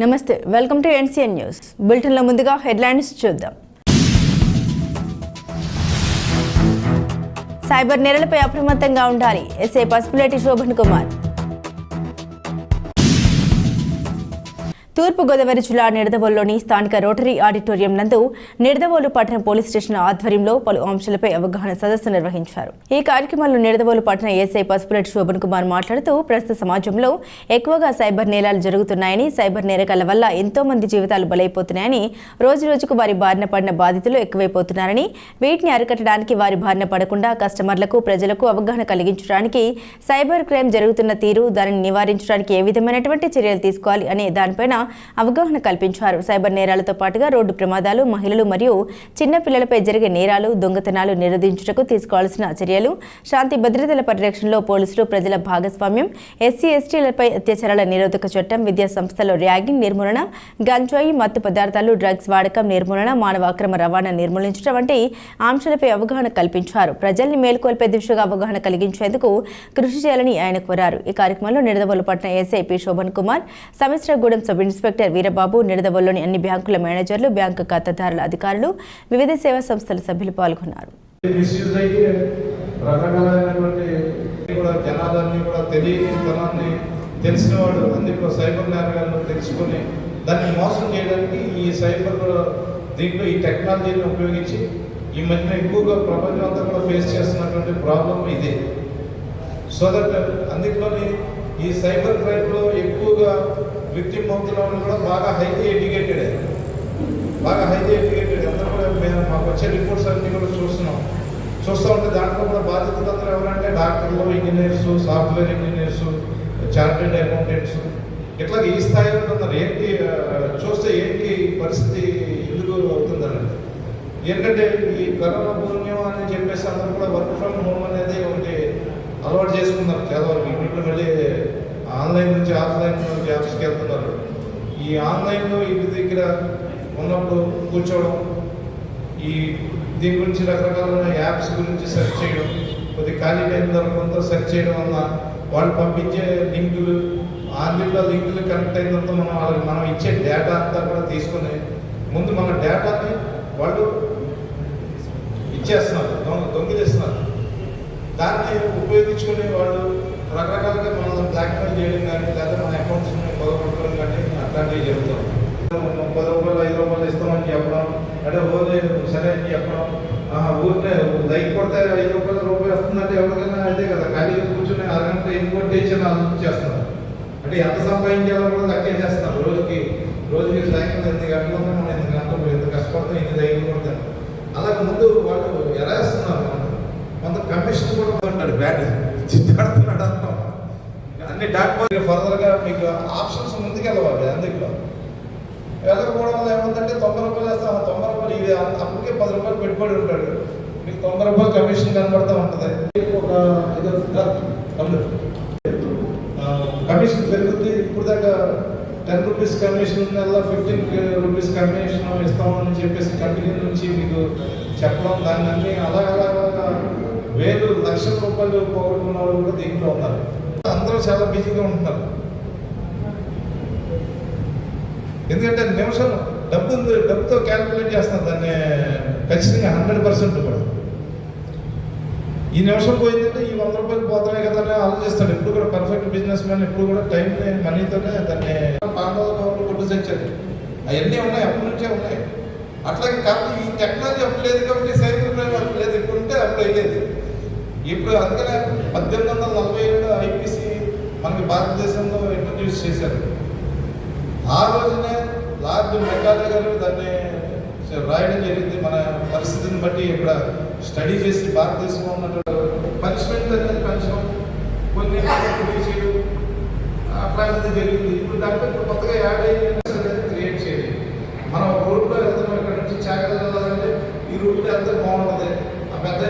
నమస్తే welcome to NCN news. బులెటిన్లో ముందుగా హెడ్లైన్స్ చూద్దాం. సైబర్ నేరలపై అప్రమత్తంగా ఉండాలి ఎస్ఏ పసుపులేటి శోభన్ కుమార్. తూర్పుగోదావరి జిల్లా నిడదవోలులోని స్థానిక రోటరీ ఆడిటోరియం నందు నిడదవోలు పట్టణ పోలీస్ స్టేషన్ ఆధ్వర్యంలో పలు అంశాలపై అవగాహన సదస్సు నిర్వహించారు. ఈ కార్యక్రమంలో నిడదవోలు పట్టణ ఎస్ఐ పసుపురెడ్డి శోభన్ కుమార్ మాట్లాడుతూ ప్రస్తుత సమాజంలో ఎక్కువగా సైబర్ నేరాలు జరుగుతున్నాయని సైబర్ నేరకాల వల్ల ఎంతో మంది జీవితాలు బలైపోతున్నాయని రోజు రోజుకు వారి బారిన పడిన బాధితులు ఎక్కువైపోతున్నారని వీటిని అరికట్టడానికి వారి బారిన పడకుండా కస్టమర్లకు ప్రజలకు అవగాహన కలిగించడానికి సైబర్ క్రైమ్ జరుగుతున్న తీరు దానిని నివారించడానికి ఏ విధమైనటువంటి చర్యలు తీసుకోవాలి అనే దానిపైన అవగాహన కల్పించారు. సైబర్ నేరాలతో పాటుగా రోడ్డు ప్రమాదాలు మహిళలు మరియు చిన్న పిల్లలపై జరిగే నేరాలు దొంగతనాలు నిరోధించుటకు తీసుకోవాల్సిన చర్యలు శాంతి భద్రతల పరిరక్షణలో పోలీసులు ప్రజల భాగస్వామ్యం ఎస్సీ ఎస్టీలపై అత్యాచారాల నిరోధక చట్టం విద్యా సంస్థలో ర్యాగింగ్ నిర్మూలన గంజాయి మత్తు పదార్థాలు డ్రగ్స్ వాడకం నిర్మూలన మానవ అక్రమ రవాణా నిర్మూలించడం వంటి అంశాలపై అవగాహన కల్పించారు. ప్రజల్ని మేల్కొల్పే దిశగా అవగాహన కలిగించేందుకు కృషి చేయాలని ఆయన కోరారు. ఈ కార్యక్రమంలో నిడదవోలు పట్టణ SI P Shobhan Kumar Samisragudem sub inspector Veerababu నిడదవల్లోని అన్ని బ్యాంకుల మేనేజర్లు బ్యాంకు ఖాతాదారుల అధికారులు వివిధ సేవా సంస్థల సభ్యులు పాల్గొన్నారు. తెలిసినవాడు అయ్యి అందులో సైబర్ నేరగాలను తెలుసుకొని దాన్ని మోసం చేయడానికి ఈ సైబర్ దీంట్లో ఈ టెక్నాలజీని ఉపయోగించి ఈ మధ్యన ఎక్కువగా ప్రపంచం అంతా కూడా ఫేస్ చేస్తున్నటువంటి ప్రాబ్లం ఇదే. సో దట్ అందులోని ఈ సైబర్ క్రైమ్లో ఎక్కువగా విక్టిమ్ అవుతున్న వాళ్ళు కూడా బాగా హైలీ ఎడ్యుకేటెడ్ బాగా హైలీ ఎడ్యుకేటెడ్ అందరూ కూడా మేము మాకు వచ్చే రిపోర్ట్స్ అన్ని కూడా చూస్తున్నాం. చూస్తూ ఉంటే దాంట్లో కూడా బాధితులు అందరూ ఎవరంటే డాక్టర్లు engineers software engineers chartered accountants ఇట్లా ఈ స్థాయిలో ఉన్నారు ఏంటి చూస్తే ఏంటి పరిస్థితి ఎందుకు అవుతుందనండి ఏంటంటే ఈ కరోనా పుణ్యం అని చెప్పేసి అందరూ కూడా వర్క్ ఫ్రమ్ హోమ్ అనేది ఒకటి అలవాటు చేసుకున్నారు. చాలా వరకు ఇంట్లో మళ్ళీ ఆన్లైన్ నుంచి ఆఫ్లైన్ జాబ్స్కి వెళ్తున్నారు. ఈ ఆన్లైన్లో ఇంటి దగ్గర ఉన్నప్పుడు కూర్చోవడం ఈ దీని గురించి రకరకాలైన యాప్స్ గురించి సెర్చ్ చేయడం కొద్ది ఖాళీ టైం దొరకంతో సెర్చ్ చేయడం వల్ల వాళ్ళు పంపించే లింకులు ఆన్లైన్లో లింకులు కనెక్ట్ అయిన తర్వాత మనం వాళ్ళకి మనం ఇచ్చే డేటా అంతా కూడా తీసుకుని ముందు మన డేటాని వాళ్ళు ఇచ్చేస్తున్నారు దొంగ దొంగిలిస్తున్నారు. దాన్ని ఉపయోగించుకుని వాళ్ళు రకరకాలుగా మనం బ్లాక్మెయిల్ చేయడం కానీ లేదా మన అకౌంట్స్ పొగగొట్టడం కానీ అట్లాంటివి జరుగుతాం పది రూపాయలు ఐదు రూపాయలు ఇస్తామని చెప్పడం అంటే ఓన్లీ సరే అని చెప్పడం ఊరినే లైక్ కొడితే ఐదు రూపాయలు రూపాయలు వస్తుందంటే ఎవరికైనా అదే కదా ఖాళీ కూర్చొని అరగంట ఎన్ని కొట్టేసి ఆలోచించేస్తున్నారు అంటే ఎంత సంపాదించాలో కూడా లెక్కేసేస్తున్నారు రోజుకి రోజుకి సాయంత్రం ఎనిమిది గంటలు మనం ఎనిమిది గంటలు ఎంత కష్టపడతాం ఎన్ని లైక్ కొడతాం. అలాగే ముందు వాళ్ళు ఎరేస్తున్నారు కొంత కమిషన్ కూడా ఉంటాడు బ్యాడ్ చిత్తాడుతున్నాడు అంటాం అన్ని డాక్టర్ ఫర్దర్గా మీకు ఆప్షన్స్ ముందుకు వెళ్ళవాలి అందులో వెళ్ళకపోవడం వల్ల ఏముందంటే తొంభై రూపాయలు వేస్తాం తొంభై రూపాయలు ఇది. అప్పటికే పది రూపాయలు పెట్టుబడి ఉంటాడు. మీకు తొంభై రూపాయలు కమిషన్ కనబడతా ఉంటుంది. ఒక ఇది కమిషన్ పెరుగుతుంది ఇప్పుడు దాకా టెన్ రూపీస్ కమిషన్ నెల ఫిఫ్టీన్ రూపీస్ కమిషన్ ఇస్తామని చెప్పేసి కంపెనీ నుంచి మీకు చెప్పడం దాన్ని అన్ని అలాగ అలాగా వేలు లక్షల రూపాయలు పోగొట్టుకున్న వాళ్ళు కూడా దీంట్లో ఉన్నారు. అందరూ చాలా బిజీగా ఉంటున్నారు. ఎందుకంటే నిమిషం డబ్బు డబ్బుతో క్యాల్కులేట్ చేస్తాను దాన్ని ఖచ్చితంగా హండ్రెడ్ పర్సెంట్ కూడా. ఈ నిమిషం పోయిందంటే ఈ వంద రూపాయలు పోతున్నాయి కదా అని ఆలోచిస్తాడు. ఇప్పుడు కూడా పర్ఫెక్ట్ బిజినెస్ మ్యాన్ ఇప్పుడు కూడా టైం మనీతోనే దాన్ని పాండవ కవర్లు కొట్టు తెచ్చాడు అవన్నీ ఉన్నాయి అప్పటి నుంచే ఉన్నాయి. అట్లాగే కాబట్టి ఈ టెక్నాలజీ అప్పుడు లేదు కాబట్టి సైకిల్ డ్రైవ్ అప్పుడు లేదు. ఇప్పుడు ఉంటే అప్పుడు అయ్యేది. ఇప్పుడు అందుకనే పద్దెనిమిది వందల నలభై ఏడు ఐపీసీ మనకి భారతదేశంలో ఇంట్రొడ్యూస్ చేశారు. ఆ రోజునే లార్డ్ మెకాలే గారు దాన్ని రాయడం జరిగింది. మన పరిస్థితిని బట్టి ఇక్కడ స్టడీ చేసి భారతదేశంలో ఉన్నటువంటి పనిష్మెంట్ అనేది పెంచడం కొన్ని అట్లాంటిది జరిగింది. ఇప్పుడు దాంట్లో ఇప్పుడు కొత్తగా యాడ్ అయ్యి క్రియేట్ చేయాలి మనం ఒక రూట్లో వెళ్తున్నాం ఇక్కడ నుంచి చాకరీ వెళ్ళాలంటే ఈ రూట్లో వెళ్తే బాగుంటుంది. ఆ పెద్ద